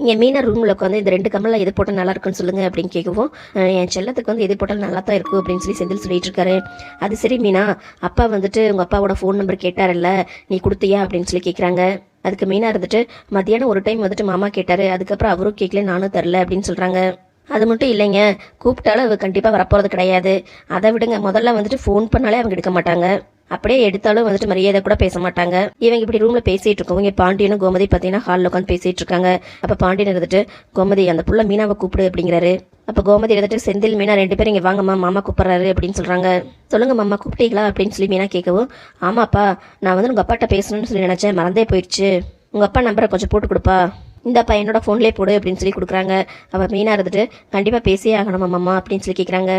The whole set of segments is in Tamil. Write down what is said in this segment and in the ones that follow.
இங்கே மீனா ரூமில் உட்காந்து இந்த ரெண்டு கம்மலில் எது போட்டால் நல்லா இருக்குன்னு சொல்லுங்க அப்படின்னு கேட்கவும். என் செல்லத்துக்கு வந்து எது போட்டாலும் நல்லா தான் இருக்கும் அப்படின்னு சொல்லி செந்தில் சொல்லிட்டு இருக்காரு. அது சரி மீனா அப்பா வந்துட்டு உங்கள் அப்பாவோட ஃபோன் நம்பர் கேட்டார்ல நீ கொடுத்தியா அப்படின்னு சொல்லி கேட்குறாங்க. அதுக்கு மீனா இருந்துட்டு மத்தியானம் ஒரு டைம் வந்துட்டு மாமா கேட்டாரு. அதுக்கப்புறம் அவரும் கேட்கல நானும் தரல அப்படின்னு சொல்கிறாங்க அது மட்டும் இல்லைங்க. கூப்பிட்டாலும் அவ கண்டிப்பாக வரப்போகிறது கிடையாது. அதை விடுங்க. முதல்ல வந்துட்டு ஃபோன் பண்ணாலே அவங்க எடுக்க மாட்டாங்க. அப்படியே எடுத்தாலும் வந்துட்டு மரியாதை கூட பேச மாட்டாங்க. இவங்க இப்படி ரூம்ல பேசிட்டு இருக்கோம் இங்க பாண்டியனும் கோமதி பார்த்தீங்கன்னா ஹாலில் உட்காந்து பேசிட்டு இருக்காங்க. அப்ப பாண்டியன் இருந்துட்டு கோமதி அந்த புள்ள மீனாவை கூப்பிடு அப்படிங்கிறாரு. அப்ப கோமதி இருந்துட்டு செந்தில் மீனா ரெண்டு பேரும் இங்க வாங்கம்மா மாமா கூப்பிடுறாரு அப்படின்னு சொல்றாங்க. சொல்லுங்க மாமா கூப்பிட்டீங்களா? அப்படின்னு சொல்லி மீனா கேட்கவும் ஆமாப்பா நான் வந்து உங்க அப்பாட்ட பேசணும்னு சொல்லி நினைச்சேன். மறந்தே போயிடுச்சு. உங்க அப்பா நம்பரை கொஞ்சம் போட்டு கொடுப்பா. இந்த பையனோட ஃபோன்லேயே போடு அப்படின்னு சொல்லி கொடுக்குறாங்க. அவள் மெயினாக இருந்துட்டு கண்டிப்பாக பேசியே ஆகணும் அம்மா அப்படின்னு சொல்லி கேட்குறாங்க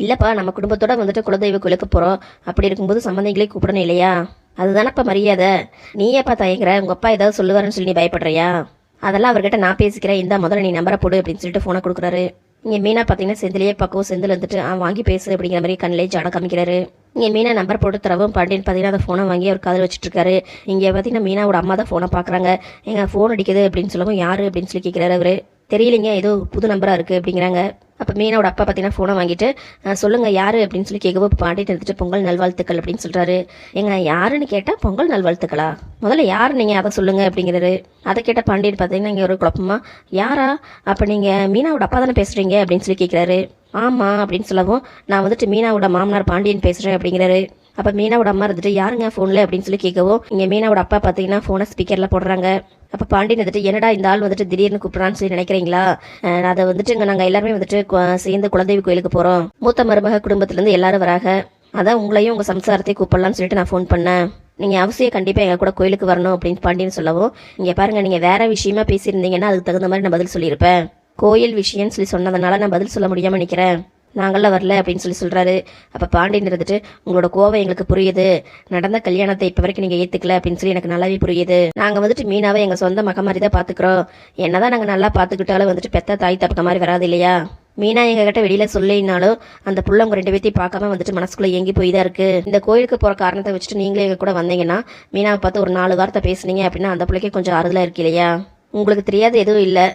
இல்லைப்பா நம்ம குடும்பத்தோட வந்துட்டு குலதெய்வ கோயிலுக்கு போகிறோம் அப்படி இருக்கும்போது சம்மந்தங்களே கூப்பிடணும் இல்லையா? அதுதானப்பா மரியாதை. நீ ஏப்பா தயங்குற உங்கள் அப்பா ஏதாவது சொல்லுவாருன்னு சொல்லி நீ பயப்படுறியா? அதெல்லாம் அவர்கிட்ட நான் பேசிக்கிறேன். இந்த முதல்ல நீ நம்பரை போடு அப்படின்னு சொல்லிட்டு ஃபோனை கொடுக்குறாரு. இங்கே மீனா பார்த்தீங்கன்னா செந்திலேயே பக்கம் செந்தில் வந்துட்டு அவன் வாங்கி பேசு அப்படிங்கிற மாதிரி கண்ணிலே ஜாட காமிக்கிறாரு. இங்கே மீனா நம்பர் போட்டு தரவும் பாண்டியன் பார்த்தீங்கன்னா அந்த ஃபோனை வாங்கி அவர் காதில் வச்சுட்டு இருக்காரு இங்கே பார்த்தீங்கன்னா மீனாவோட அம்மா தான் ஃபோனை பார்க்குறாங்க எங்கள் ஃபோன் அடிக்குது அப்படின்னு சொல்லவும் யார்? அப்படின்னு சொல்லி கேட்குறாரு அவர். தெரியலைங்க ஏதோ புது நம்பராக இருக்குது அப்படிங்கிறாங்க. அப்போ மீனாவோட அப்பா பார்த்தீங்கன்னா ஃபோனை வாங்கிட்டு சொல்லுங்கள் யார்? அப்படின்னு சொல்லி கேட்கவும் இப்போ பாண்டியன் எடுத்துட்டு பொங்கல் நல்வாழ்த்துக்கள் அப்படின்னு சொல்கிறாரு எங்க யாருன்னு கேட்டால் பொங்கல் நல்வாழ்த்துக்களா? முதல்ல யார் நீங்கள் அதை சொல்லுங்கள் அப்படிங்கிறாரு. அதை கேட்ட பாண்டியன் பார்த்தீங்கன்னா இங்கே ஒரு குழப்பமா யாரா? அப்போ நீங்கள் மீனாவோட அப்பா தானே பேசுகிறீங்க அப்படின்னு சொல்லி கேட்குறாரு ஆமாம் அப்படின்னு சொல்லவும் நான் வந்துட்டு மீனாவோட மாமனார் பாண்டியன் பேசுகிறேன் அப்படிங்கிறாரு. அப்போ மீனாவோட அம்மா இருந்துட்டு யாருங்க ஃபோனில் அப்படின்னு சொல்லி கேட்கவும் இங்கே மீனாவோட அப்பா பார்த்தீங்கன்னா ஃபோனை ஸ்பீக்கரில் போடுறாங்க. அப்போ பாண்டியன் வந்துட்டு என்னடா இந்த ஆள் வந்துட்டு திடீர்னு கூப்பிட்றான்னு சொல்லி நினைக்கிறீங்களா? அதை வந்துட்டு இங்கே நாங்கள் எல்லாருமே வந்துட்டு சேர்ந்து குலதெய்வ கோயிலுக்கு போகிறோம் மூத்த மருமக குடும்பத்துலேருந்து எல்லாரும் வராங்க. அதான் உங்களையும் உங்கள் சம்சாரத்தையும் கூப்பிடலாம்னு சொல்லிட்டு நான் ஃபோன் பண்ணேன். நீங்கள் அவசியம் கண்டிப்பாக எங்கள் கூட கோயிலுக்கு வரணும் அப்படின்னு பாண்டியன் சொல்லவும் இங்கே பாருங்க நீங்கள் வேற விஷயமா பேசியிருந்தீங்கன்னா அதுக்கு தகுந்த மாதிரி நான் பதில் சொல்லியிருப்பேன். கோயில் விஷயம்னு சொல்லி சொன்னதுனால நான் பதில் சொல்ல முடியாமல் நிற்கிறேன் நாங்களாம் வரல அப்படின்னு சொல்லி சொல்கிறாரு அப்போ பாண்டியன் இருந்துட்டு உங்களோட கோவம் எங்களுக்கு புரியுது. நடந்த கல்யாணத்தை இப்போ வரைக்கும் நீங்கள் ஏற்றுக்கல அப்படின்னு சொல்லி எனக்கு நல்லாவே புரியுது. நாங்கள் வந்துட்டு மீனாவை எங்கள் சொந்த மக மாதிரி தான் பார்த்துக்குறோம் என்ன தான் நாங்கள் நல்லா பார்த்துக்கிட்டாலும் வந்துட்டு பெத்த தாய் தப்பக்க மாதிரி வராது இல்லையா? மீனா எங்ககிட்ட வெளியில சொல்லினாலும் அந்த புள்ள உங்க ரெண்டு பேர்த்தையும் பார்க்காம வந்துட்டு மனசுக்குள்ள ஏங்கி போய் தான் இருக்கு. இந்த கோயிலுக்கு போற காரணத்தை வச்சுட்டு நீங்களே எங்க கூட வந்தீங்கன்னா மீனாவை பார்த்து ஒரு நாலு வார்த்தை பேசுனீங்க அப்படின்னா அந்த பிள்ளைக்கு கொஞ்சம் ஆறுதலா இருக்கு இல்லையா? உங்களுக்கு தெரியாத எதுவும் இல்லை.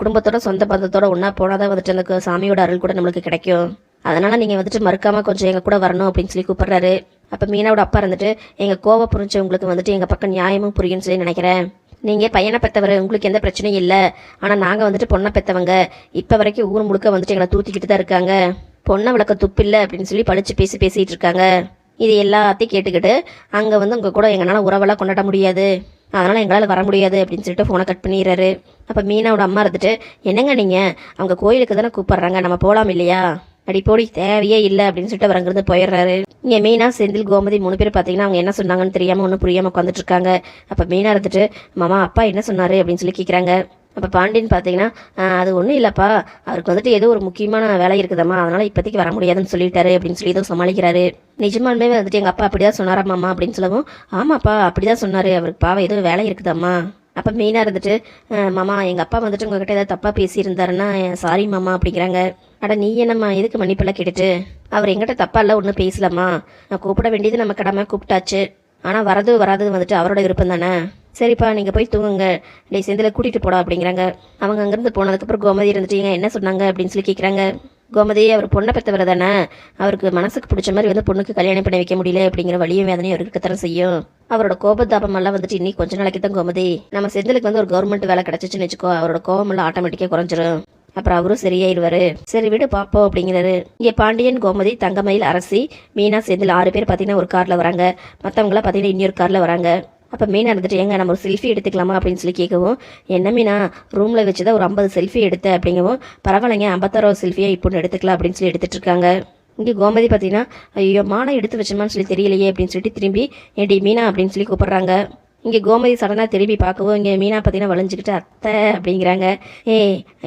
குடும்பத்தோட சொந்த பந்தத்தோட ஒன்றா போனால் வந்துட்டு அந்த சாமியோட அருள் கூட நம்மளுக்கு கிடைக்கும். அதனால நீங்கள் வந்துட்டு மறுக்காமல் கொஞ்சம் எங்கள் கூட வரணும் அப்படின்னு சொல்லி கூப்பிட்றாரு. அப்போ மீனாவோட அப்பா இருந்துட்டு எங்கள் கோவம் புரிஞ்சவங்களுக்கு வந்துட்டு எங்கள் பக்கம் நியாயமும் புரியும்னு சொல்லி நினைக்கிறேன். நீங்கள் பையனை பெற்றவர் உங்களுக்கு எந்த பிரச்சனையும் இல்லை. ஆனால் நாங்கள் வந்துட்டு பொண்ணை பெற்றவங்க இப்போ வரைக்கும் ஊர் முழுக்க வந்துட்டு எங்களை தூத்திக்கிட்டு தான் இருக்காங்க. பொண்ணை விளக்க துப்பில்லை அப்படின்னு சொல்லி பழிச்சு பேசி பேசிகிட்டு இருக்காங்க. இது எல்லாத்தையும் கேட்டுக்கிட்டு அங்கே வந்து உங்கள் கூட எங்களால் உறவெல்லாம் கொண்டாட முடியாது. அதனால் எங்களால் வர முடியாது அப்படின்னு சொல்லிட்டு ஃபோனை கட் பண்ணிடுறாரு. அப்போ மீனாவோட அம்மா இருந்துட்டு என்னங்க நீங்கள் அவங்க கோயிலுக்கு தானே கூப்பிட்றாங்க. நம்ம போகலாம் இல்லையா? அடி போடி தேவையே இல்லை. அப்படின்னு சொல்லிட்டு அவர் அங்கிருந்து போயிடுறாரு. இங்கே மீனா செந்தில் கோமதி மூணு பேர் பார்த்தீங்கன்னா அவங்க என்ன சொன்னாங்கன்னு தெரியாமல் ஒன்றும் புரியாமல் உட்காந்துட்டு இருக்காங்க. அப்போ மீனா இருந்துட்டு மாமா அப்பா என்ன சொன்னார்? அப்படின்னு சொல்லி கேட்குறாங்க அப்போ பாண்டியன் பார்த்தீங்கன்னா அது ஒன்றும் இல்லைப்பா. அவருக்கு வந்துட்டு ஏதோ ஒரு முக்கியமான வேலை இருக்குதாம்மா. அதனால் இப்போதைக்கு வர முடியாதுன்னு சொல்லிட்டாரு அப்படின்னு சொல்லி ஏதோ சமாளிக்கிறாரு. நிஜமாலுமே வந்துட்டு எங்கள் அப்பா அப்படிதான் சொன்னாராம்மா அப்படின்னு சொல்லவும் ஆமாப்பா அப்படிதான் சொன்னார். அவருக்கு பாவம் ஏதோ வேலை இருக்குதாம்மா. அப்போ மெயினாக இருந்துட்டு மாமா எங்கள் அப்பா வந்துட்டு உங்ககிட்ட ஏதாவது தப்பாக பேசியிருந்தாருன்னா சாரி மாமா அப்படிங்கிறாங்க. அட நீ என்னம்மா எதுக்கு மன்னிப்பெல்லாம் கேட்டுட்டு? அவர் எங்கிட்ட தப்பா இல்லை ஒன்றும் பேசலம்மா. நான் கூப்பிட வேண்டியது நம்ம கடமை கூப்பிட்டாச்சு. ஆனால் வரது வராதது வந்துட்டு அவரோட விருப்பம் தானே? சரிப்பா நீங்கள் போய் தூங்குங்க. டே செந்தில் கூட்டிகிட்டு போடா அப்படிங்கிறாங்க. அவங்க அங்கேருந்து போனதுக்கப்புறம் கோமதி இருந்துட்டு என்ன சொன்னாங்க அப்படின்னு சொல்லி கேட்குறாங்க கோமதி அவர் பொண்ணை பெற்றவர் தானே. அவருக்கு மனசுக்கு பிடிச்ச மாதிரி வந்து பொண்ணுக்கு கல்யாணம் பண்ணி வைக்க முடியல அப்படிங்கிற வழியும் வேதனையும் அவருக்கு இருக்கத்தானே செய்யும். அவரோட கோபத்தாபமெல்லாம் எல்லாம் வந்துட்டு இன்னைக்கு கொஞ்ச நாளைக்கு தான் கோமதி. நம்ம செந்திலுக்கு வந்து ஒரு கவர்மெண்ட் வேலை கிடைச்சிச்சுன்னு வச்சுக்கோ அவரோட கோபம் எல்லாம் ஆட்டோமேட்டிக்காக குறைஞ்சிரும். அப்புறம் அவரும் சரியாயிருவாரு சரி விடு பாப்போம் அப்படிங்கிறாரு. இங்கே பாண்டியன் கோமதி தங்கமயில் அரசி மீனா செந்தில் ஆறு பேர் பார்த்தீங்கன்னா ஒரு காரில் வராங்க. மற்றவங்களாம் பார்த்தீங்கன்னா இன்னொரு காரில் வராங்க. அப்போ மீனா இருந்துட்டு எங்க நம்ம ஒரு செல்ஃபி எடுத்துக்கலாமா அப்படின்னு சொல்லி கேட்கவும் என்ன மீனா ரூமில் வச்சு தான் ஒரு ஐம்பது செல்ஃபி எடுத்தேன் அப்படிங்கவும் பரவாயில்லைங்க ஐம்பத்தாறாவது செல்ஃபியை இப்போ எடுத்துக்கலாம் அப்படின்னு சொல்லி எடுத்துட்டு இருக்காங்க. இங்கே கோமதி பார்த்தீங்கன்னா ஐயோ மானம் எடுத்து வச்சோமான்னு சொல்லி தெரியலையே அப்படின்னு சொல்லிட்டு திரும்பி ஏடி மீனா அப்படின்னு சொல்லி கூப்பிட்றாங்க. இங்கே கோமதி சடனாக திரும்பி பார்க்கவும் இங்கே மீனா பார்த்தீங்கன்னா வளைஞ்சிக்கிட்டு அத்தை அப்படிங்கிறாங்க. ஏ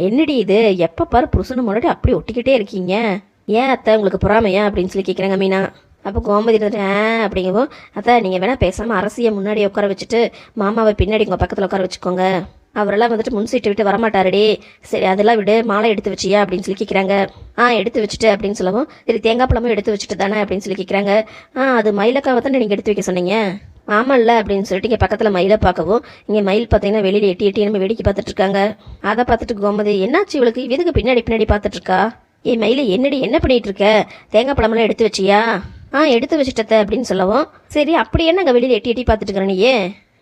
என்னடி இது? எப்போ பாரு புருஷனு முன்னாடி அப்படி ஒட்டிக்கிட்டே இருக்கீங்க. ஏன் அத்தை உங்களுக்கு பொறாமையா அப்படின்னு சொல்லி கேட்குறாங்க மீனா. அப்போ கோமதி இருந்துட்டு ஆ அப்படிங்கவும் அத்தை நீங்கள் வேணால் பேசாமல் அரசியை முன்னாடி உட்கார வச்சுட்டு மாமாவை பின்னாடி உங்கள் பக்கத்தில் உட்கார வச்சுக்கோங்க. அவரெல்லாம் வந்துட்டு முன் சீட்டை விட்டு வரமாட்டாருடி. சரி அதெல்லாம் விடு. மாலை எடுத்து வச்சியா? அப்படின்னு சொல்லி கேட்குறாங்க ஆ எடுத்து வச்சுட்டு அப்படின்னு சொல்லவும் சரி தேங்காய் பழமும் எடுத்து வச்சுட்டு தானே? அப்படின்னு சொல்லி கேட்குறாங்க ஆ அது மயிலக்காவை தானே நீங்கள் எடுத்து வைக்க சொன்னீங்க? ஆமாம்ல அப்படின்னு சொல்லிட்டு இங்கே பக்கத்தில் மயிலை பார்க்கவும் இங்கே மயில் பார்த்தீங்கன்னா வெளியில் எட்டி எட்டி நம்ம வேடிக்கை பார்த்துட்டு இருக்காங்க. அதை பார்த்துட்டு கோமதி என்னாச்சு இவளுக்கு? இதுக்கு பின்னாடி பின்னாடி பார்த்துட்டு இருக்கா? ஏ மயில என்னடி? என்ன பண்ணிகிட்ருக்க இருக்க? தேங்காய் பழமெல்லாம் எடுத்து வச்சியா? ஆ எடுத்து வச்சுட்டத அப்படின்னு சொல்லவும் சரி அப்படி என்ன வெளியில் எட்டி எட்டி பார்த்துட்டு இருக்கிற நீயே?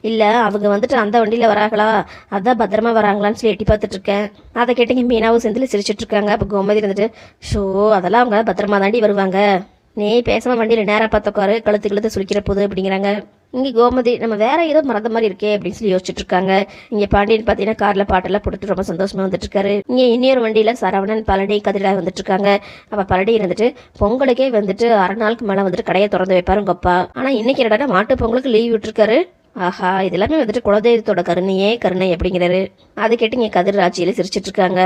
இல்லை அவங்க வந்துட்டு அந்த வண்டியில் வராங்களா? அதான் பத்திரமா வராங்களான்னு சொல்லி எட்டி பார்த்துட்ருக்கேன் அதை கேட்டீங்க மீனாவும் செந்தில் சிரிச்சிட்டு இருக்காங்க. அப்போ கோமதி இருந்துட்டு ஷோ அதெல்லாம் அவங்க பத்திரமா தாண்டி வருவாங்க. நீ பேசாம வண்டியில் நேராக பார்த்துக்காரு கழுத்து கழுத்து சுழிக்கிற போது அப்படிங்கிறாங்க. இங்கே கோமதி நம்ம வேற ஏதோ மறந்த மாதிரி இருக்கே அப்படின்னு சொல்லி யோசிச்சுட்டு இருக்காங்க. இங்கே பாண்டியன் பார்த்தீங்கன்னா காரில் பாட்டெல்லாம் போட்டுட்டு ரொம்ப சந்தோஷமா வந்துட்டு இருக்காரு. இங்கே இன்னொரு வண்டியில் சரவணன் பழனி கதிரா வந்துட்டு இருக்காங்க அப்போ பழனி இருந்துட்டு பொங்கலுக்கே வந்துட்டு அரை நாளுக்கு மேலே வந்துட்டு கடையை திறந்து வைப்பாரு உங்க அப்பா. ஆனால் இன்னைக்கு என்னடா மாட்டு பொங்கலுக்கு லீவ் விட்டுருக்காரு? ஆஹா இதெல்லாமே வந்துட்டு குலதெய்வத்தோட கருணையே கருணை அப்படிங்கிறாரு. அதை கேட்டு இங்கே கதிர் ஆட்சியில் சிரிச்சிட்டு இருக்காங்க.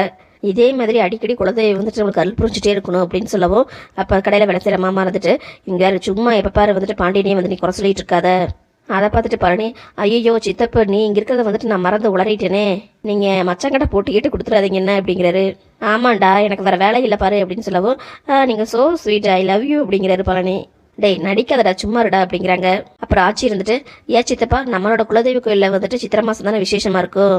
இதே மாதிரி அடிக்கடி குலதெய்வம் வந்துட்டு நம்மளுக்கு அருள் புரிஞ்சுட்டே இருக்கணும் அப்படின்னு சொல்லவும் அப்போ கடையில் விளத்துற மாமா இருந்துட்டு இங்கே சும்மா எப்போ பாரு வந்துட்டு பாண்டியனே வந்து நீ குறை சொல்லிட்டு இருக்காத. அதை பார்த்துட்டு பழனி ஐயோ சித்தப்ப நீ இங்கே இருக்கிறத வந்துட்டு நான் மறந்து உளறிட்டேனே. நீங்கள் மச்சங்கடை போட்டுக்கிட்டு கொடுத்துறாதீங்க என்ன அப்படிங்கிறாரு. ஆமாண்டா எனக்கு வேற வேலை இல்லை பாரு அப்படின்னு சொல்லவும் நீங்கள் so sweet I love you அப்படிங்கிறாரு பழனி டேய் நடிக்காதடா சும்மா இருடா அப்படிங்கிறாங்க. அப்புறம் ஆச்சி இருந்துட்டு ஏன் சித்தப்பா நம்மளோட குலதெய்வ கோயிலில் வந்துட்டு சித்திரை மாதம் தானே விசேஷமா இருக்கும்?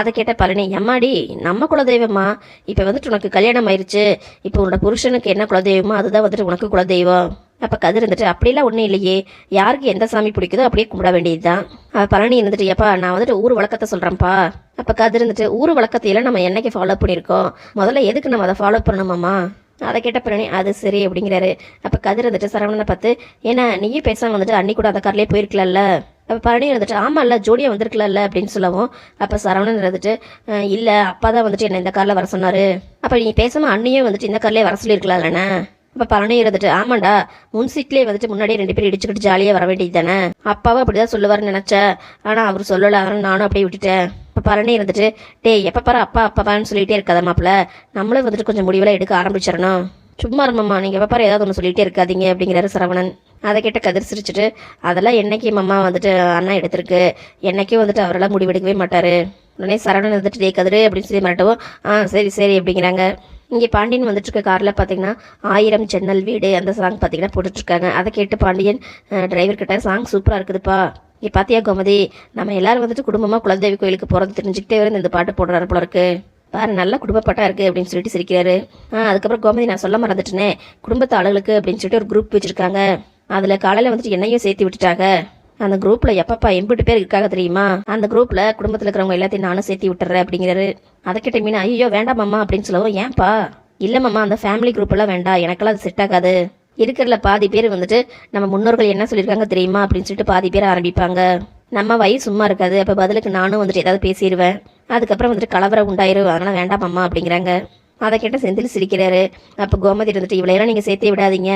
அதை கேட்ட பழனி எம்மாடி நம்ம குலதெய்வமா? இப்போ வந்துட்டு உனக்கு கல்யாணம் ஆயிருச்சு. இப்போ உன்னோட புருஷனுக்கு என்ன குலதெய்வமோ அதுதான் வந்துட்டு உனக்கு குலதெய்வம். அப்போ கதிர் இருந்துட்டு அப்படிலாம் ஒன்றும் இல்லையே. யாருக்கு எந்த சாமி பிடிக்குதோ அப்படியே கும்பிட வேண்டியதுதான். அவ பழனி இருந்துட்டு எப்பா நான் வந்துட்டு ஊர் வழக்கத்தை சொல்கிறேன்ப்பா அப்போ கதிர் இருந்துட்டு ஊர் வழக்கத்தையெல்லாம் நம்ம என்னைக்கு ஃபாலோ பண்ணியிருக்கோம்? முதல்ல எதுக்கு நம்ம அதை ஃபாலோ பண்ணணுமாம்மா? அதை கேட்ட பிறனி அது சரி அப்படிங்கிறாரு. அப்போ கதிர் வந்துட்டு சரவணனை பார்த்து ஏன்னா நீயும் பேசாம வந்துட்டு அன்னி கூட அந்த கார்லேயே போயிருக்கலாம்ல. அப்போ பழனி இருந்துட்டு ஆமாம்ல ஜோடியாக வந்திருக்கலாம்ல அப்படின்னு சொல்லவும் அப்போ சரவணன் இருந்துட்டு இல்லை அப்பா தான் வந்துட்டு என்ன இந்த காரில் வர சொன்னார். அப்போ நீ பேசாமல் அண்ணியும் வந்துட்டு இந்த கார்லேயே வர சொல்லியிருக்கலாம்லண்ணே அப்போ பழனி இருந்துட்டு ஆமாண்டா முன் சீட்லேயே வந்துட்டு முன்னாடியே ரெண்டு பேரும் இடிச்சுக்கிட்டு ஜாலியாக வர வேண்டியது தானே? அப்பாவும் அப்படி தான் சொல்லுவாருன்னு நினச்சேன் ஆனால் அவர் சொல்லலை அதனால நானும் அப்படியே விட்டுட்டேன். இப்போ பழனி இருந்துட்டு டேய் எப்போ பாரு அப்பா அப்பாப்பான்னு சொல்லிகிட்டே இருக்காத மாப்பிள்ள. நம்மளும் வந்துட்டு கொஞ்சம் முடிவெல்லாம் எடுக்க ஆரம்பிச்சிடணும். சும்மா இருமாம்மா நீங்கள் எப்போ ஏதாவது ஒன்று சொல்லிகிட்டே இருக்காதீங்க அப்படிங்கிறாரு சரவணன். அதை கேட்ட கதிர் சிரிச்சிட்டு அதெல்லாம் என்னைக்கு மாமா வந்துட்டு அண்ணா எடுத்திருக்கு? என்னைக்கும் வந்துட்டு அவரெல்லாம் முடிவெடுக்கவே மாட்டார். உடனே சரவணன் வந்துட்டு டே கதிர் அப்படின்னு சொல்லி மிரட்டவும் ஆ சரி சரி அப்படிங்கிறாங்க. இங்கே பாண்டியன் வந்துட்டு இருக்க காரில் பார்த்தீங்கன்னா ஆயிரம் ஜன்னல் வீடு அந்த சாங் பார்த்தீங்கன்னா போட்டுட்ருக்காங்க. அதை கேட்டு பாண்டியன் டிரைவர் கிட்ட சாங் சூப்பராக இருக்குதுப்பா. இங்கே பார்த்தியா கோமதி? நம்ம எல்லாரும் வந்துட்டு குடும்பமாக குலதெய்வி கோயிலுக்கு போகிறது தெரிஞ்சுக்கிட்டே வந்து இந்த பாட்டு போடுறாரு போல இருக்குது பாரு நல்ல குடும்பப்பட்டா இருக்கு அப்படின்னு சொல்லிட்டு சிரிக்கிறாரு. ஆ அதுக்கப்புறம் கோமதி நான் சொல்ல மறந்துட்டேனே. குடும்பத்து ஆளுகளுக்கு அப்படின்னு சொல்லிட்டு ஒரு குரூப் வச்சிருக்காங்க. அதில் காலையில் வந்துட்டு என்னையும் சேர்த்து விட்டுட்டாங்க. அந்த குரூப்ல எப்பப்பா எண்பது பேர் இருக்காங்க தெரியுமா? அந்த குரூப்ல குடும்பத்துல இருக்கிறவங்க எல்லாத்தையும் நானும் சேர்த்து விட்டுறேன் அப்படிங்கிறாரு. அதை கேட்ட மீன் ஐயோ வேண்டாம் மாமா அப்படின்னு சொல்லவும் ஏன்பா? இல்ல மாமா அந்த ஃபேமிலி குரூப் எல்லாம் வேண்டாம். எனக்கெல்லாம் அது செட் ஆகாது. இருக்கிறதுல பாதி பேர் வந்துட்டு நம்ம முன்னோர்கள் என்ன சொல்லியிருக்காங்க தெரியுமா? அப்படின்னு சொல்லிட்டு பாதி பேர் ஆரம்பிப்பாங்க. நம்ம வயசு சும்மா இருக்காது. அப்போ பதிலுக்கு நானும் வந்துட்டு ஏதாவது பேசிடுவேன் அதுக்கப்புறம் வந்துட்டு கலவரம் உண்டாயிரும். அதனால் வேண்டாம் அம்மா அப்படிங்கிறாங்க. அதை கேட்ட செந்தில் சிரிக்கிறாரு. அப்போ கோமதி இருந்துட்டு இவ்வளோ நீங்கள் சேர்த்தே விடாதீங்க.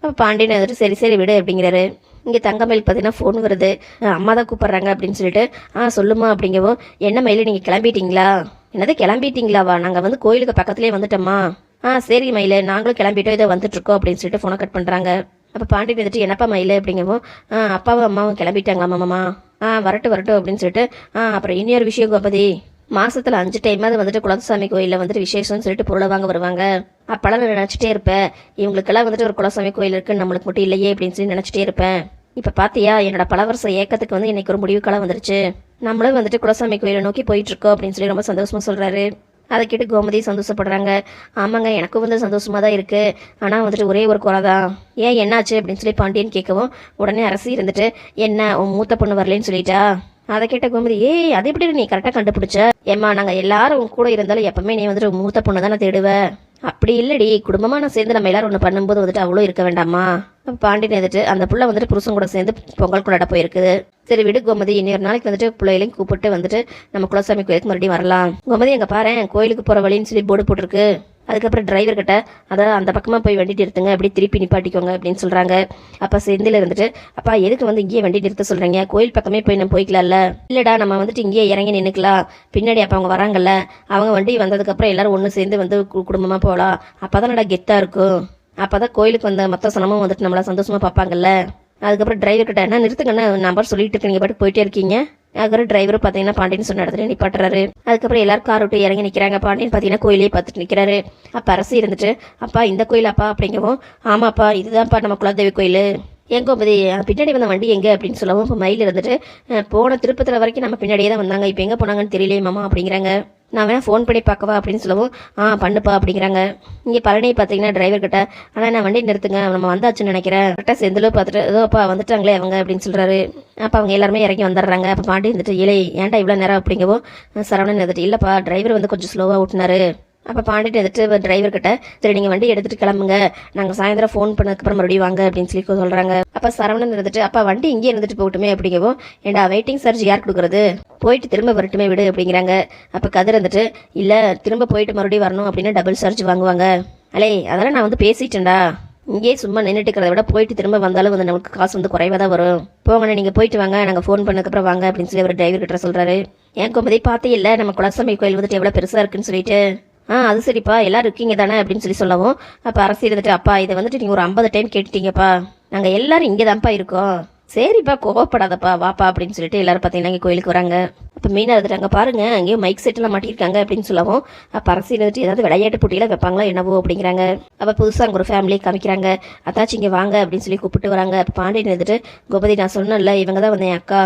அப்போ பாண்டியன் வந்துட்டு சரி சரி விடு அப்படிங்கிறாரு. இங்கே தங்கமயில் பார்த்தீங்கன்னா ஃபோன் வருது. அம்மா தான் கூப்பிட்றாங்க அப்படின்னு சொல்லிட்டு ஆ சொல்லுமா அப்படிங்கவும் என்ன மயில் நீங்கள் கிளம்பிட்டீங்களா? என்னது கிளம்பிட்டீங்களாவா? நாங்கள் வந்து கோயிலுக்கு பக்கத்துலேயே வந்துட்டோமா? ஆ சரி மயில் நாங்களும் கிளம்பிட்டோம் இதை வந்துட்டுருக்கோம் அப்படின்னு சொல்லிட்டு ஃபோனை கட் பண்ணுறாங்க அப்போ பாண்டியன் வந்துட்டு என்னப்பா மயில்? அப்படிங்கவும் ஆ அப்பாவும் அம்மாவும் கிளம்பிட்டாங்களா மாமா? ஆ வரட்டும் வரட்டும் அப்படின்னு சொல்லிட்டு ஆ அப்புறம் இன்னொரு விஷயம் கோபதி. மாசத்துல அஞ்சு டைமாவது வந்துட்டு குலசாமி கோயிலில் வந்துட்டு விசேஷம்னு சொல்லிட்டு பொருளை வாங்க வருவாங்க. அப்பெல்லாம் நான் நினச்சிட்டே இருப்பேன். இவங்களுக்கெல்லாம் வந்துட்டு ஒரு குலசாமி கோயில் இருக்கு நம்மளுக்கு மட்டும் இல்லையே அப்படின்னு சொல்லி நினச்சிட்டே இருப்பேன். இப்போ பாத்தியா என்னோட பலவரச ஏக்கத்துக்கு வந்து இன்னைக்கு ஒரு முடிவுக்கெல்லாம் வந்துருச்சு. நம்மளும் வந்துட்டு குலசாமி கோயிலை நோக்கி போயிட்டு இருக்கோம் அப்படின்னு சொல்லி ரொம்ப சந்தோஷமா சொல்றாரு. அதை கேட்டு கோமதி சந்தோஷப்படுறாங்க. ஆமாங்க எனக்கும் வந்து சந்தோஷமாக தான் இருக்குது ஆனால் வந்துட்டு ஒரே ஒரு குறை தான். ஏன் என்னாச்சு அப்படின்னு சொல்லி பாண்டியன் கேட்கவும் உடனே அரசி இருந்துட்டு என்ன உன் மூத்த பொண்ணு வரலைன்னு சொல்லிட்டா? அதை கேட்ட கோமதி ஏய் அது எப்படி நீ கரெக்டாக கண்டுபிடிச்ச? ஏம்மா நாங்கள் எல்லாரும் உன் கூட இருந்தாலும் எப்பவுமே நீ வந்துட்டு உன் மூத்த பொண்ணு தானே தேடுவேன் அப்படி இல்லடி. குடும்பமாக நான் சேர்ந்து நம்ம எல்லாரும் ஒன்று பண்ணும்போது வந்துட்டு அவ்வளோ இருக்க வேண்டாமா? பாண்டியன் வந்துட்டு அந்த புள்ள வந்துட்டு புருஷன் கூட சேர்ந்து பொங்கல் கொண்டாட போயிருக்குது சரி விடு கோமதி இன்னொரு நாளைக்கு வந்துட்டு பிள்ளைகளையும் கூப்பிட்டு வந்துட்டு நம்ம குலசாமி கோயிலுக்கு மறுபடியும் வரலாம். கோமதி எங்கே பாரு கோயிலுக்கு போகிற வழின்னு சொல்லி போர்டு போட்டிருக்கு. அதுக்கப்புறம் டிரைவர்கிட்ட அதான் அந்த பக்கமாக போய் வண்டி நிறுத்துங்க அப்படியே திருப்பி நிப்பாட்டிக்கோங்க அப்படின்னு சொல்கிறாங்க அப்போ செந்தில் இருந்துட்டு அப்பா எதுக்கு வந்து இங்கேயே வண்டி நிறுத்த சொல்கிறீங்க கோயில் பக்கமே போய் நம்ம போய்க்கலாம்ல. இல்லைடா நம்ம வந்துட்டு இங்கேயே இறங்கி நின்றுக்கலாம் பின்னாடி அப்போ அவங்க வராங்கல்ல அவங்க வண்டி வந்ததுக்கப்புறம் எல்லோரும் ஒன்று சேர்ந்து வந்து கு- அப்போ போகலாம் அப்பதான் கெத்தாக இருக்கும். அப்போ தான் கோயிலுக்கு வந்த மொத்த சனமும் வந்துட்டு நம்மளை சந்தோஷமாக பார்ப்பாங்கல்ல. அதுக்கப்புறம் டிரைவர் கிட்ட என்ன நிறுத்துங்கண்ணா நம்பர் சொல்லிட்டு இருக்கீங்க பாட்டு போயிட்டே இருக்கீங்க. அதுக்கப்புறம் டிரைவர் பார்த்தீங்கன்னா பாண்டியன் சொன்ன இடத்துல நிப்பாட்டுறாரு. அதுக்கப்புறம் எல்லாரும் கார் விட்டு இறங்கி நிற்கிறாங்க பாண்டியன் பார்த்தீங்கன்னா கோயிலே பார்த்துட்டு நிற்கிறாரு அப்போ அரசு இருந்துட்டு அப்பா இந்த கோயில் அப்பா அப்படிங்கவும் ஆமாப்பா இதுதான்ப்பா நம்ம குலதெய்வ கோயில். எங்க கோமதி பின்னாடி வந்த வண்டி எங்கே? அப்படின்னு சொல்லவும் இப்போ மயில் இருந்துட்டு போன திருப்பத்தில் வரைக்கும் நம்ம பின்னாடியே தான் வந்தாங்க. இப்போ எங்கே போனாங்கன்னு தெரியலையே மாமா அப்படிங்கிறாங்க. நான் வேணால் ஃபோன் பண்ணி பார்க்கவா அப்படின்னு சொல்லவும் ஆ பண்ணுப்பா அப்படிங்கிறாங்க. இங்கே பழனி பார்த்தீங்கன்னா டிரைவர் கிட்ட ஆனால் நான் வண்டி நிறுத்துங்க நம்ம வந்தாச்சுன்னு நினைக்கிறேன். கரெக்டாக செந்திலோ பார்த்துட்டு ஏதோப்பா வந்துட்டாங்களே அவங்க அப்படின்னு சொல்கிறாரு அப்போ அவங்க எல்லாருமே இறங்கி வந்துடுறாங்க. அப்போ பாண்டி வந்துட்டு இலை ஏன்டா இவ்வளோ நேரம்? அப்படிங்கவும் சரவணன் இருந்துட்டு இல்லைப்பா டிரைவர் வந்து கொஞ்சம் ஸ்லோவாக ஓட்டினாரு. அப்போ பாண்டிட்டு எடுத்துட்டு டிரைவர் கிட்ட சரி நீங்கள் வண்டி எடுத்துகிட்டு கிளம்புங்க. நாங்கள் சாயந்தரம் ஃபோன் பண்ணதுக்கப்புறம் மறுபடியும் வாங்க அப்படின்னு சொல்லி சொல்கிறாங்க அப்போ சரவணன் இருந்துட்டு அப்பா வண்டி இங்கே இருந்துட்டு போகட்டுமே அப்படிங்கவும் ஏண்டா வெயிட்டிங் சார்ஜ் யார் கொடுக்குறது? போயிட்டு திரும்ப வரட்டுமே விடு அப்படிங்கிறாங்க. அப்போ கதிர் இருந்துட்டு இல்லை திரும்ப போயிட்டு மறுபடியும் வரணும் அப்படின்னு டபுள் சார்ஜ் வாங்குவாங்க. அலே அதெல்லாம் நான் வந்து பேசிட்டேன்டா. இங்கேயே சும்மா நின்றுட்டு இருக்கிறத விட போயிட்டு திரும்ப வந்தாலும் வந்து நமக்கு காசு வந்து குறைவாக தான் வரும். போங்கண்ணே நீங்கள் போயிட்டு வாங்க. நாங்கள் ஃபோன் பண்ணதுக்கப்புறம் வாங்க அப்படின்னு சொல்லி அவர் டிரைவர் கிட்ட சொல்கிறாரு ஏன் கும்பதே பார்த்தே இல்லை. நம்ம குலசாமி கோயில் வந்துட்டு எவ்வளோ பெருசாக இருக்குன்னு சொல்லிட்டு. ஆ அது சரிப்பா. எல்லாரும் இருக்கீங்க தானே அப்படின்னு சொல்லி சொல்லவும். அப்போ அரசு இருந்துட்டு அப்பா இதை வந்துட்டு நீங்கள் ஒரு ஐம்பது டைம் கேட்டுட்டீங்கப்பா. நாங்கள் எல்லாரும் இங்கே தான்ப்பா இருக்கோம். சரிப்பா கோவப்படாதப்பா. வாப்பா அப்படின்னு சொல்லிட்டு எல்லாரும் பார்த்தீங்கன்னா இங்கே கோயிலுக்கு வராங்க. அப்போ மீனாக இருந்துட்டு அங்கே பாருங்க அங்கேயும் மைக் செட்டெல்லாம் மாட்டியிருக்காங்க அப்படின்னு சொல்லவும் அப்போ அரசு இருந்துட்டு ஏதாவது விளையாட்டு போட்டியில் வைப்பாங்களா என்னவோ? அப்படிங்கிறாங்க. அப்போ புதுசாக அங்கே ஒரு ஃபேமிலியை காமிக்கிறாங்க. அத்தாச்சி இங்கே வாங்க அப்படின்னு சொல்லி கூப்பிட்டு வராங்க. அப்போ பாண்டியன் இருந்துட்டு கோபதி நான் சொன்னேன்ல இவங்க தான் வந்தேன் அக்கா.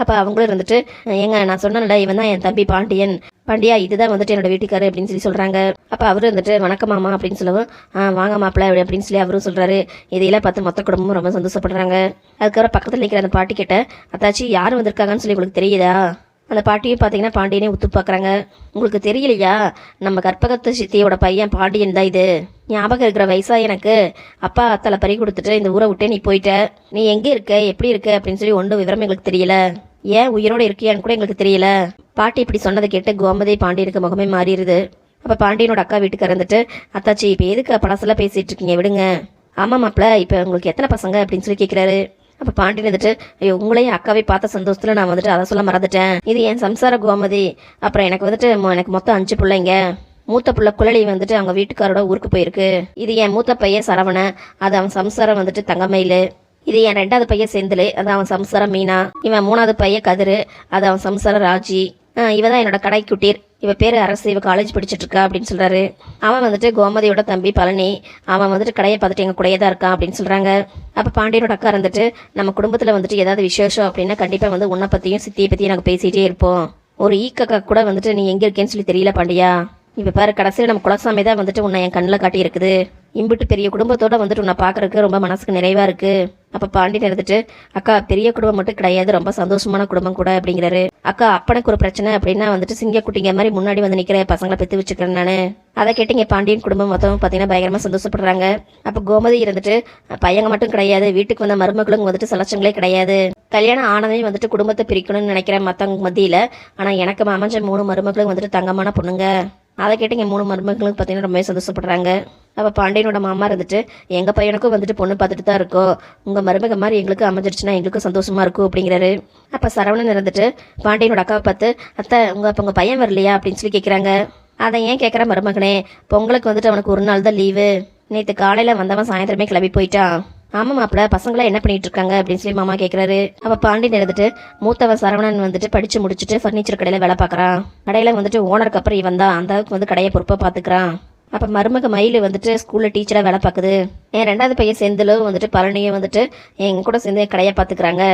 அப்போ அவங்களும் இருந்துட்டு ஏங்க நான் சொன்னேன்ல இவன் தான் என் தம்பி பாண்டியன். பாண்டியா இதுதான் வந்துட்டு என்னோட வீட்டுக்காரு அப்படின்னு சொல்லி சொல்கிறாங்க அப்போ அவரும் வந்துட்டு வணக்கம் மாமா அப்படின்னு சொல்லவும் வாங்க மாப்பிள்ள அப்படி அப்படின்னு சொல்லி அவரும் சொல்கிறாரு இதையெல்லாம் பார்த்து மொத்த குடும்பமும் ரொம்ப சந்தோஷப்படுறாங்க. அதுக்கப்புறம் பக்கத்தில் நிற்கிற அந்த பாட்டி கிட்ட அத்தாச்சி யார் வந்திருக்காங்கன்னு சொல்லி உங்களுக்கு தெரியுதா? அந்த பாட்டியும் பார்த்தீங்கன்னா பாண்டியனே உத்து பார்க்குறாங்க உங்களுக்கு தெரியலையா? நம்ம கற்பகத்து சித்தியோட பையன் பாண்டியன் தான் இது. ஞாபகம் இருக்கிற வயசா எனக்கு. அப்பா அத்தால பறி கொடுத்துட்டு இந்த ஊரை விட்டே நீ போயிட்ட. நீ எங்கே இருக்க? எப்படி இருக்க? அப்படின்னு சொல்லி ஒன்றும் விவரம் எங்களுக்கு தெரியல. ஏன் உயிரோடு இருக்கியான்னு கூட எங்களுக்கு தெரியல. பாட்டி இப்படி சொன்னதை கேட்டு கோமதி பாண்டியனுக்கு முகமே மாறிடுது. அப்போ பாண்டியனோட அக்கா வீட்டுக்கு இறந்துட்டு அத்தாச்சி இப்போ எதுக்கு பழசெல்லாம் பேசிகிட்டு இருக்கீங்க? விடுங்க. ஆமாம் மாப்பிள்ள இப்போ உங்களுக்கு எத்தனை பசங்க? அப்படின்னு சொல்லி கேட்குறாரு அப்போ பாண்டியன் வந்துட்டு ஐயோ உங்களையும் அக்காவை பார்த்த சந்தோஷத்தில் நான் வந்துட்டு அதை சொல்ல மறந்துட்டேன். இது என் சம்சார கோமதி. அப்புறம் எனக்கு வந்துட்டு மொ- எனக்கு மொத்தம் அஞ்சு பிள்ளைங்க. மூத்த பிள்ளை குழலி வந்துட்டு அவங்க வீட்டுக்காரோட ஊருக்கு போயிருக்கு. இது என் மூத்த பையன் சரவணன். அது அவன் சம்சாரம் வந்துட்டு தங்கமயிலு. இது என் ரெண்டாவது பையன் செந்தில். அது அவன் சம்சாரம் மீனா. இவன் மூணாவது பையன் கதிரு. அது அவன் சம்சாரம் ராஜி. ஆ, இவ தான் என்னோட கடைக்குட்டீர். குட்டீர் இவ அரசு இவ காலேஜ் படிச்சுட்டு இருக்கா அப்படின்னு சொல்றாரு. அவன் வந்துட்டு கோமதியோட தம்பி பழனி. அவன் வந்துட்டு கடையை பார்த்துட்டு எங்க கூடயே தான் இருக்கான் அப்படின்னு சொல்றாங்க. அப்ப பாண்டியனோட அக்கா இருந்துட்டு நம்ம குடும்பத்துல வந்துட்டு ஏதாவது விசேஷம் அப்படின்னா கண்டிப்பா வந்து உன்னை பத்தியும் சித்தியை பத்தியும் நாங்க பேசிட்டே இருப்போம். ஒரு ஈக்கக்கா கூட வந்துட்டு நீ எங்க இருக்கேன்னு சொல்லி தெரியல பாண்டியா? இப்ப பாரு கடைசியில் நம்ம குலசாமி தான் வந்துட்டு உன்னை என் கண்ணில் காட்டி இருக்குது இம்பிட்டு பெரிய குடும்பத்தோட வந்துட்டு உன்னை பார்க்கறதுக்கு ரொம்ப மனசுக்கு நிறைவா இருக்கு. அப்ப பாண்டியன் இருந்துட்டு அக்கா பெரிய குடும்பம் மட்டும் கிடையாது ரொம்ப சந்தோஷமான குடும்பம் கூட அப்படிங்கிறாரு. அக்கா அப்பனுக்கு ஒரு பிரச்சனை அப்படின்னா வந்துட்டு சிங்கக்குட்டிங்க மாதிரி முன்னாடி வந்து நிக்கிற பசங்களை பெத்து வச்சுக்கிறேன் நானு. அதை கேட்டீங்க பாண்டியன் குடும்பம் மொத்தம் பார்த்தீங்கன்னா பயங்கரமா சந்தோஷப்படுறாங்க. அப்ப கோமதி இருந்துட்டு பையங்க மட்டும் கிடையாது வீட்டுக்கு வந்த மருமகளும் வந்துட்டு சலச்சங்களே கிடையாது. கல்யாணம் ஆனதே வந்துட்டு குடும்பத்தை பிரிக்கணும்னு நினைக்கிறேன் மற்றவங்க மத்தியில் ஆனால் எனக்கு அமைஞ்ச மூணு மருமகளும் வந்துட்டு தங்கமான பொண்ணுங்க. அதை கேட்டு இங்கே மூணு மருமகளுக்கு பார்த்தீங்கன்னா ரொம்பவே சந்தோஷப்படுறாங்க. அப்போ பாண்டியனோட மாமா இருந்துட்டு எங்கள் பையனுக்கும் வந்துட்டு பொண்ணு பார்த்துட்டு தான் இருக்கோம் உங்கள் மருமக மாதிரி எங்களுக்கு அமைஞ்சிருச்சுன்னா எங்களுக்கும் சந்தோஷமாக இருக்கும் அப்படிங்கிறாரு. அப்போ சரவணன் இருந்துட்டு பாண்டியனோட அக்காவை பார்த்து அத்தை உங்கள் அப்போ உங்கள் பையன் வரலையா? அப்படின்னு சொல்லி கேட்குறாங்க அதை ஏன் கேட்குற மருமகனே பொங்கலுக்கு வந்துட்டு அவனுக்கு ஒரு நாள் தான் லீவு நேற்று காலையில் வந்தவன் சாயந்தரமே கிளம்பி போயிட்டான். ஆமா மாப்பிள்ள பசங்களாம் என்ன பண்ணிட்டு இருக்காங்க அப்படின்னு சொல்லி மாமா கேக்குறாரு. அப்போ பாண்டியன் இருந்துட்டு மூத்தவ சரவணன் வந்துட்டு படிச்சு முடிச்சுட்டு ஃபர்னிச்சர் கடையில வேலை பார்க்குறான் கடையில வந்துட்டு ஓனருக்கு அப்புறம் இவன் தான். அந்த அளவுக்கு வந்து கடையை பொறுப்பா பாத்துக்கிறான். அப்ப மருமக மயிலு வந்துட்டு ஸ்கூல்ல டீச்சரா வேலை பார்க்குது என் ரெண்டாவது பையன் செந்திலும் வந்துட்டு பழனியும் வந்துட்டு என் கூட சேர்ந்து கடையை பாத்துக்கிறாங்க.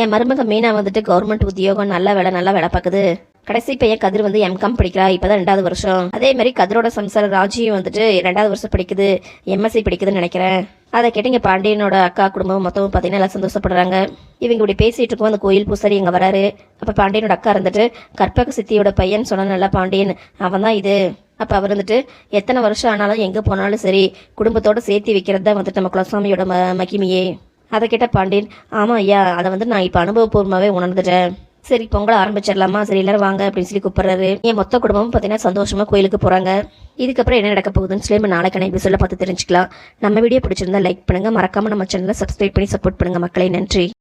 என் மருமக மீனா வந்துட்டு கவர்மெண்ட் உத்தியோகம் நல்ல வேலை நல்லா வேலை பார்க்குது கடைசி பையன் கதிர் வந்து எம்காம் படிக்கிறா இப்பதான் ரெண்டாவது வருஷம். அதே மாதிரி கதிரோட சம்சார ராஜியும் வந்துட்டு ரெண்டாவது வருஷம் படிக்குது எம்எஸ்சி படிக்குதுன்னு நினைக்கிறேன். அதை கேட்டீங்க பாண்டியனோட அக்கா குடும்பம் மொத்தமும் பார்த்தீங்கன்னா எல்லாம் சந்தோஷப்படுறாங்க. இவங்க இப்படி பேசிட்டு இருக்கும் அந்த கோயில் பூசாரி இங்க வராரு. அப்ப பாண்டியனோட அக்கா இருந்துட்டு கற்பக சித்தியோட பையன் சொன்னல பாண்டியன் அவன் தான் இது. அப்ப அவர் வந்துட்டு எத்தனை வருஷம் ஆனாலும் எங்க போனாலும் சரி குடும்பத்தோட சேர்த்து வைக்கிறது தான் வந்துட்டு நம்ம குலசாமியோட ம மகிமையே. அதை கேட்ட பாண்டியன் ஆமா ஐயா அதை வந்து நான் இப்ப அனுபவபூர்வமாவே உணர்ந்துட்டேன். சரி பொங்கல் ஆரம்பிச்சிடலாமா? சரி எல்லாரும் வாங்க அப்படின்னு சொல்லி கூப்பிடுறாரு. என் மொத்த குடும்பமும் பார்த்தீங்கன்னா சந்தோஷமா கோயிலுக்கு போறாங்க. இதுக்கப்புறம் என்ன நடக்க போகுதுன்னு சொல்லி நம்ம நாளைக்கான எபிசோட பார்த்து தெரிஞ்சுக்கலாம். நம்ம வீடியோ பிடிச்சிருந்தா லைக் பண்ணுங்க. மறக்காம நம்ம சேனலை சப்ஸ்கிரைப் பண்ணி சப்போர்ட் பண்ணுங்க மக்களை. நன்றி.